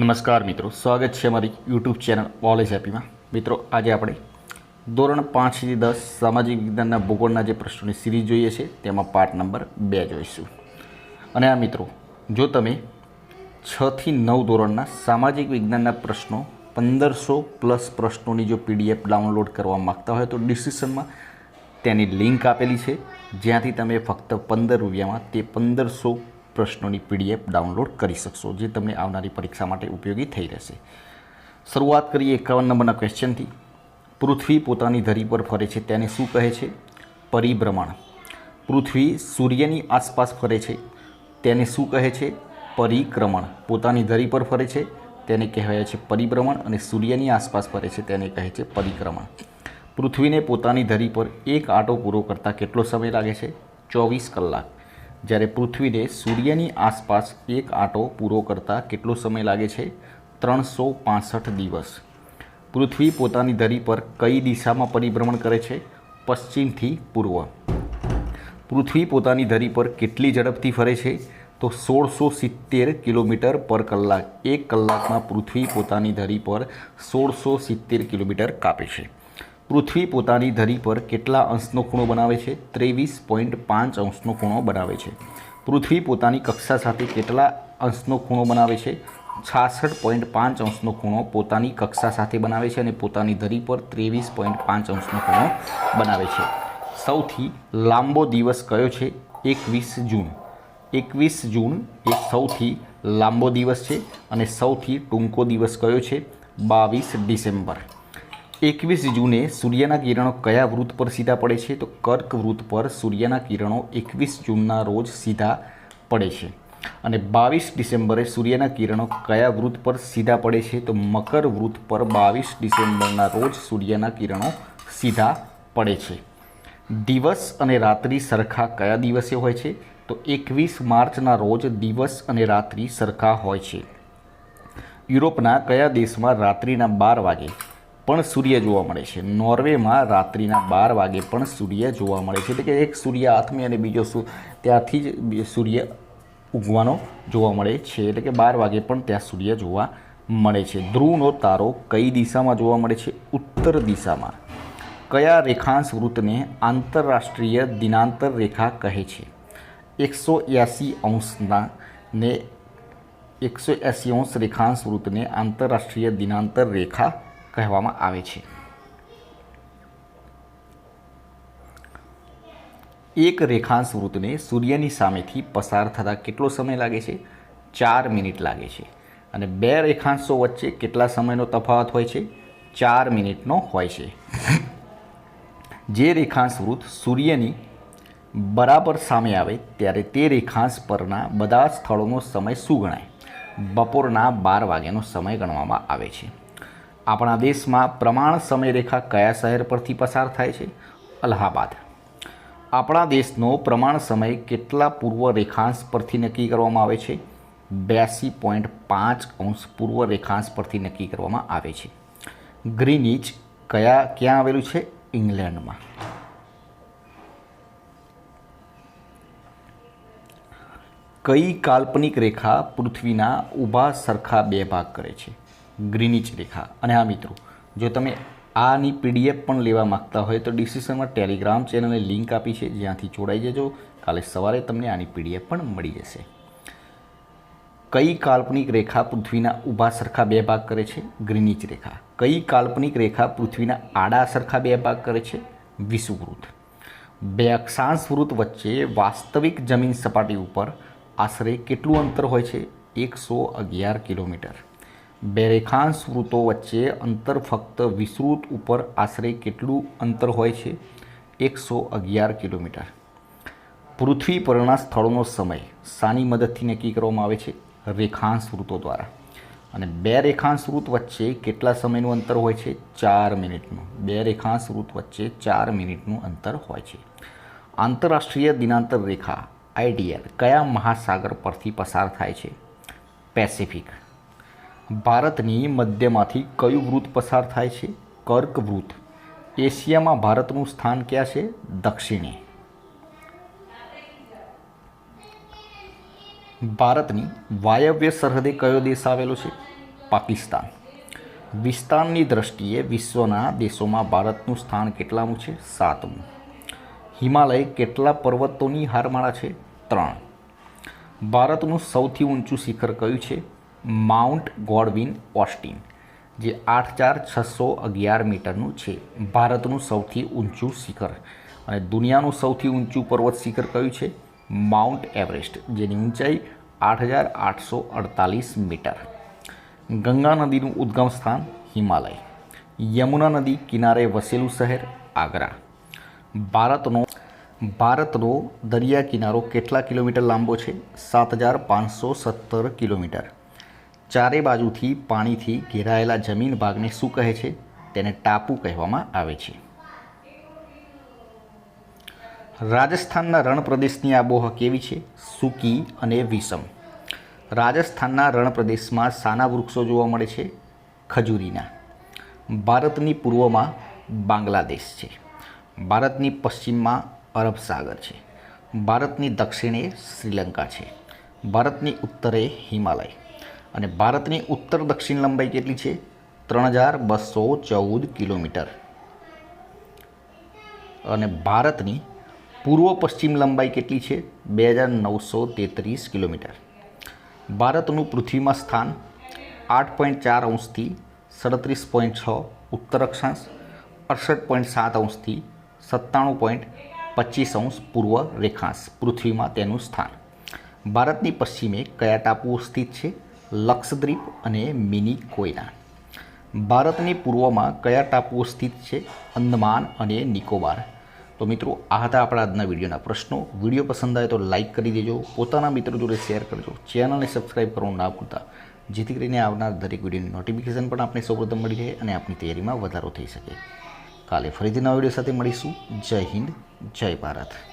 નમસ્કાર મિત્રો, સ્વાગત છે અમારી યુટ્યુબ ચેનલ ઓલેજ હેપીમાં મિત્રો, આજે આપણે ધોરણ પાંચથી દસ સામાજિક વિજ્ઞાનના ભૂગોળના જે પ્રશ્નોની સિરીઝ જોઈએ છે, તેમાં પાર્ટ નંબર બે જોઈશું. અને આ મિત્રો, જો તમે છથી નવ ધોરણના સામાજિક વિજ્ઞાનના પ્રશ્નો પંદરસો પ્લસ પ્રશ્નોની જો પીડીએફ ડાઉનલોડ કરવા માગતા હોય તો ડિસ્ક્રિપ્શનમાં તેની લિંક આપેલી છે. જ્યાંથી તમે ફક્ત પંદર રૂપિયામાં તે પંદરસો પ્રશ્નોની પીડીએફ ડાઉનલોડ કરી શકશો, જે તમને આવનારી પરીક્ષા માટે ઉપયોગી થઈ રહેશે. શરૂઆત કરીએ એકાવન નંબરના ક્વેશ્ચનથી. પૃથ્વી પોતાની ધરી પર ફરે છે, તેને શું કહે છે? પરિભ્રમણ. પૃથ્વી સૂર્યની આસપાસ ફરે છે, તેને શું કહે છે? પરિક્રમણ. પોતાની ધરી પર ફરે છે, તેને કહેવાય છે પરિભ્રમણ અને સૂર્યની આસપાસ ફરે છે, તેને કહે છે પરિક્રમણ. પૃથ્વીને પોતાની ધરી પર એક આંટો પૂરો કરતાં કેટલો સમય લાગે છે? ચોવીસ કલાક. જ્યારે પૃથ્વીને સૂર્યની આસપાસ એક આંટો પૂરો કરતાં કેટલો સમય લાગે છે? ત્રણસો પાસઠ દિવસ. પૃથ્વી પોતાની ધરી પર કઈ દિશામાં પરિભ્રમણ કરે છે? પશ્ચિમથી પૂર્વ. પૃથ્વી પોતાની ધરી પર કેટલી ઝડપથી ફરે છે? તો સોળસો સિત્તેર કિલોમીટર પર કલાક. એક કલાકમાં પૃથ્વી પોતાની ધરી પર સોળસો સિત્તેર કિલોમીટર કાપે છે. પૃથ્વી પોતાની ધરી પર કેટલા અંશનો ખૂણો બનાવે છે? ત્રેવીસ પોઈન્ટ પાંચ અંશનો ખૂણો બનાવે છે. પૃથ્વી પોતાની કક્ષા સાથે કેટલા અંશનો ખૂણો બનાવે છે? છાસઠ પોઈન્ટ પાંચ અંશનો ખૂણો પોતાની કક્ષા સાથે બનાવે છે અને પોતાની ધરી પર ત્રેવીસ પોઈન્ટ પાંચ અંશનો ખૂણો બનાવે છે. સૌથી લાંબો દિવસ કયો છે? એકવીસ જૂન. એકવીસ જૂન એ સૌથી લાંબો દિવસ છે અને સૌથી ટૂંકો દિવસ કયો છે? બાવીસ ડિસેમ્બર. એકવીસ જૂને સૂર્યના કિરણો કયા વૃત્ત પર સીધા પડે છે? તો કર્ક વૃત્ત પર સૂર્યના કિરણો એકવીસ જૂનના રોજ સીધા પડે છે. અને બાવીસ ડિસેમ્બરે સૂર્યના કિરણો કયા વૃત્ત પર સીધા પડે છે? તો મકર વૃત્ત પર બાવીસ ડિસેમ્બરના રોજ સૂર્યના કિરણો સીધા પડે છે. દિવસ અને રાત્રિ સરખા કયા દિવસે હોય છે? તો એકવીસ માર્ચના રોજ દિવસ અને રાત્રિ સરખા હોય છે. યુરોપના કયા દેશમાં રાત્રિના બાર વાગે પણ સૂર્ય જોવા મળે છે. નોર્વેમાં રાત્રિના બાર વાગે પણ સૂર્ય જોવા મળે છે. એટલે કે એક સૂર્ય આથમી અને બીજો ત્યાંથી જ સૂર્ય ઉગવાનો જોવા મળે છે. એટલે કે બાર વાગે પણ ત્યાં સૂર્ય જોવા મળે છે. ધ્રુવનો તારો કઈ દિશામાં જોવા મળે છે? ઉત્તર દિશામાં. કયા રેખાંશ વૃત્તને આંતરરાષ્ટ્રીય દિનાંતર રેખા કહે છે? એકસો એંસી અંશના ને એકસો એંસી અંશ રેખાંશ વૃત્તને આંતરરાષ્ટ્રીય દિનાંતર રેખા કહેવામાં આવે છે. એક રેખાંશ વૃત્તને સૂર્યની સામેથી પસાર થતાં કેટલો સમય લાગે છે? ચાર મિનિટ લાગે છે. અને બે રેખાંશો વચ્ચે કેટલા સમયનો તફાવત હોય છે? ચાર મિનિટનો હોય છે. જે રેખાંશ વૃત્ત સૂર્યની બરાબર સામે આવે ત્યારે તે રેખાંશ પરના બધા સ્થળોનો સમય શું ગણાય બપોરના બાર વાગ્યાનો સમય ગણવામાં આવે છે. આપણા દેશમાં પ્રમાણ સમયરેખા કયા શહેર પરથી પસાર થાય છે? અલ્હાબાદ. આપણા દેશનો પ્રમાણ સમય કેટલા પૂર્વ રેખાંશ પરથી નક્કી કરવામાં આવે છે? બ્યાસી પોઈન્ટ પાંચ અંશ પૂર્વ રેખાંશ પરથી નક્કી કરવામાં આવે છે. ગ્રીનિચ કયા, ક્યાં આવેલું છે? ઇંગ્લેન્ડમાં. કઈ કાલ્પનિક રેખા પૃથ્વીના ઊભા સરખા બે ભાગ કરે છે? ગ્રીનિચ રેખા અને આ મિત્રો, જો તમે આની પીડીએફ પણ લેવા માગતા હોય તો ડિસ્ક્રિપ્શનમાં ટેલિગ્રામ ચેનલની લિંક આપી છે, જ્યાંથી જોડાઈ જજો. કાલે સવારે તમને આની પીડીએફ પણ મળી જશે. કઈ કાલ્પનિક રેખા પૃથ્વીના ઊભા સરખા બે ભાગ કરે છે? ગ્રીનિચ રેખા. કઈ કાલ્પનિક રેખા પૃથ્વીના આડા સરખા બે ભાગ કરે છે? વિષુવૃત બે અક્ષાંશ વૃત્ત વચ્ચે વાસ્તવિક જમીન સપાટી ઉપર આશરે કેટલું અંતર હોય છે? એકસો અગિયાર કિલોમીટર. બે રેખાંશ વૃત્તો વચ્ચે અંતર ફક્ત વિસ્તૃત ઉપર આશરે કેટલું અંતર હોય છે? એકસો અગિયાર કિલોમીટર. પૃથ્વી પરના સ્થળોનો સમય. શાની મદદથી નક્કી કરવામાં આવે છે રેખાંશ વૃત્તો દ્વારા. અને બે રેખાંશ વૃત્ત વચ્ચે કેટલા સમયનું અંતર હોય છે? ચાર મિનિટનું. બે રેખાંશ વૃત્ત વચ્ચે ચાર મિનિટનું અંતર હોય છે. આંતરરાષ્ટ્રીય દિનાંતર રેખા, આઈડીએલ, કયા મહાસાગર પરથી પસાર થાય છે? પેસિફિક. ભારતની મધ્યમાંથી કયું વૃત્ત પસાર થાય છે? કર્ક વૃત્ત એશિયામાં ભારતનું સ્થાન ક્યાં છે? દક્ષિણે. ભારતની વાયવ્ય સરહદે કયો દેશ આવેલો છે? પાકિસ્તાન. વિસ્તારની દ્રષ્ટિએ વિશ્વના દેશોમાં ભારતનું સ્થાન કેટલામું છે? સાતમું. હિમાલય કેટલા પર્વતોની હારમાળા છે? ત્રણ. ભારતનું સૌથી ઊંચું શિખર કયું છે? માઉન્ટ ગોડવિન ઓસ્ટિન, જે આઠ ચાર છસો અગિયાર મીટરનું છે. ભારતનું સૌથી ઊંચું શિખર અને દુનિયાનું સૌથી ઊંચું પર્વત શિખર કયું છે? માઉન્ટ એવરેસ્ટ, જેની ઊંચાઈ આઠ હજાર આઠસો અડતાલીસ મીટર. ગંગા નદીનું ઉદ્ગમ સ્થાન હિમાલય. યમુના નદી કિનારે વસેલું શહેર આગ્રા. ભારતનો ભારતનો દરિયા કિનારો કેટલા કિલોમીટર લાંબો છે? સાત હજાર પાંચસો સત્તર કિલોમીટર. ચારે બાજુથી પાણીથી ઘેરાયેલા જમીન ભાગને શું કહે છે? તેને ટાપુ કહેવામાં આવે છે. રાજસ્થાનના રણપ્રદેશની આબોહવા કેવી છે? સૂકી અને વિષમ. રાજસ્થાનના રણપ્રદેશમાં સાના વૃક્ષો જોવા મળે છે, ખજૂરીના. ભારતની પૂર્વમાં બાંગ્લાદેશ છે. ભારતની પશ્ચિમમાં અરબ સાગર છે. ભારતની દક્ષિણે શ્રીલંકા છે. ભારતની ઉત્તરે હિમાલય. અને ભારતની ઉત્તર દક્ષિણ લંબાઈ કેટલી છે? ત્રણ હજાર બસો ચૌદ કિલોમીટર. અને ભારતની પૂર્વ પશ્ચિમ લંબાઈ કેટલી છે? બે હજાર નવસો તેત્રીસ કિલોમીટર. ભારતનું પૃથ્વીમાં સ્થાન આઠ પોઈન્ટ ચાર અંશથી સડત્રીસ પોઈન્ટ છ ઉત્તર અક્ષાંશ, અડસઠ પોઈન્ટ સાત અંશથી સત્તાણું પોઈન્ટ પચીસ અંશ પૂર્વ રેખાંશ, પૃથ્વીમાં તેનું સ્થાન. ભારતની પશ્ચિમે કયા ટાપુઓ સ્થિત છે? લક્ષદ્વીપ અને મિની કોયના. ભારતની પૂર્વમાં કયા ટાપુઓ સ્થિત છે? અંદમાન અને નિકોબાર. તો મિત્રો, આ હતા આપણા આજના વિડીયોના પ્રશ્નો. વીડિયો પસંદ આવે તો લાઇક કરી દેજો. પોતાના મિત્રો જોડે શેર કરજો. ચેનલને સબસ્ક્રાઈબ કરવાનું ના ભૂલતા. જેથી કરીને આવનાર દરેક વિડીયોની નોટિફિકેશન પણ આપણે સૌપ્રથમ મળી રહે અને આપણી તૈયારીમાં વધારો થઈ શકે. કાલે ફરીથી નવા વીડિયો સાથે મળીશું. જય હિન્દ, જય ભારત.